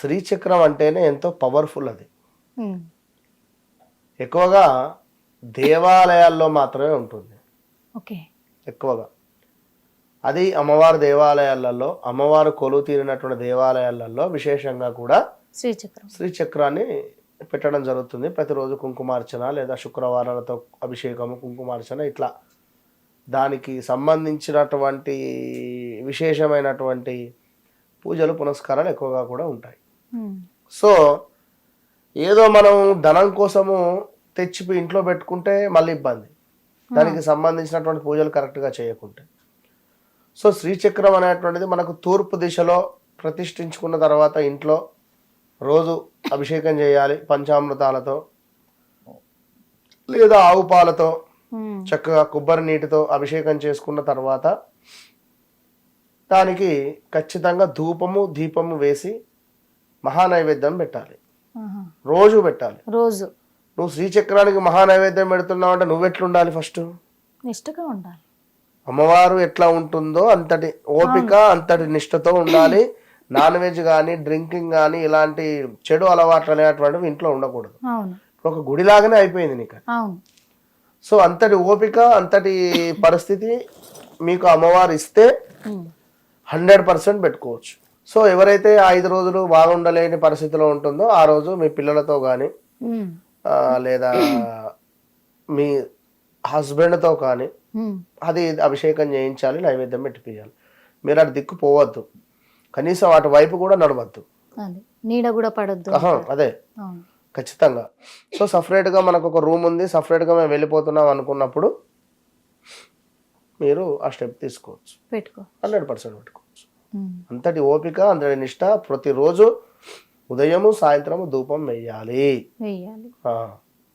శ్రీచక్రం అంటేనే ఎంతో పవర్ఫుల్ అది. ఎక్కువగా దేవాలయాల్లో మాత్రమే ఉంటుంది. ఓకే. ఎక్కువగా. అది అమ్మవారి దేవాలయాలలో అమ్మవారు కొలువు తీరినటువంటి దేవాలయాలలో విశేషంగా కూడా శ్రీచక్రం. శ్రీచక్రాన్ని పెట్టడం జరుగుతుంది. ప్రతిరోజు కుంకుమార్చన లేదా శుక్రవారాలతో అభిషేకము కుంకుమార్చన ఇట్లా. దానికి సంబంధించినటువంటి విశేషమైనటువంటి పూజలు పునస్కారాలు ఎక్కువగా కూడా ఉంటాయి. సో ఏదో మనం ధనం కోసము తెచ్చి ఇంట్లో పెట్టుకుంటే మళ్ళీ ఇబ్బంది. దానికి సంబంధించినటువంటి పూజలు కరెక్ట్గా చేయకుంటే. సో శ్రీచక్రం అనేటువంటిది మనకు తూర్పు దిశలో ప్రతిష్ఠించుకున్న తర్వాత ఇంట్లో రోజు అభిషేకం చేయాలి పంచామృతాలతో లేదా ఆవు పాలతో చక్కగా కొబ్బరి నీటితో అభిషేకం చేసుకున్న తర్వాత దానికి ఖచ్చితంగా ధూపము దీపము వేసి మహానైవేద్యం పెట్టాలి. రోజు పెట్టాలి. రోజు. నువ్వు శ్రీచక్రానికి మహానైవేద్యం పెడుతున్నావు అంటే నువ్వు ఎట్లుండాలి ఫస్ట్? నిష్ఠగా ఉండాలి. అమ్మవారు ఎట్లా ఉంటుందో అంతటి ఓపిక అంతటి నిష్ఠతో ఉండాలి. నాన్ వెజ్ కానీ డ్రింకింగ్ కానీ ఇలాంటి చెడు అలవాట్లు అనేటువంటివి ఇంట్లో ఉండకూడదు. ఇప్పుడు ఒక గుడిలాగానే అయిపోయింది నీకు. సో అంతటి ఓపిక అంతటి పరిస్థితి మీకు అమ్మవారు ఇస్తే. హండ్రెడ్ పర్సెంట్ పెట్టుకోవచ్చు. సో ఎవరైతే ఆ ఐదు రోజులు బాగుండలేని పరిస్థితిలో ఉంటుందో ఆ రోజు మీ పిల్లలతో కానీ. లేదా మీ హస్బెండ్తో కానీ. అది అభిషేకం చేయించాలి నైవేద్యం పెట్టిపియాలి మీరు అటు దిక్కు పోవద్దు. కనీసం అటు వైపు కూడా నడవద్దు. నీడ కూడా పడద్దు అదే. ఖచ్చితంగా. సో సపరేట్గా మనకు ఒక రూమ్ ఉంది. సపరేట్గా మేము వెళ్ళిపోతున్నాం అనుకున్నప్పుడు మీరు ఆ స్టెప్ తీసుకోవచ్చు. పెట్టుకో. Hundred percent um. అంతటి ఓపిక అంతటి నిష్ట ప్రతిరోజు ఉదయము సాయంత్రము ధూపం వేయాలి వెయ్యాలి.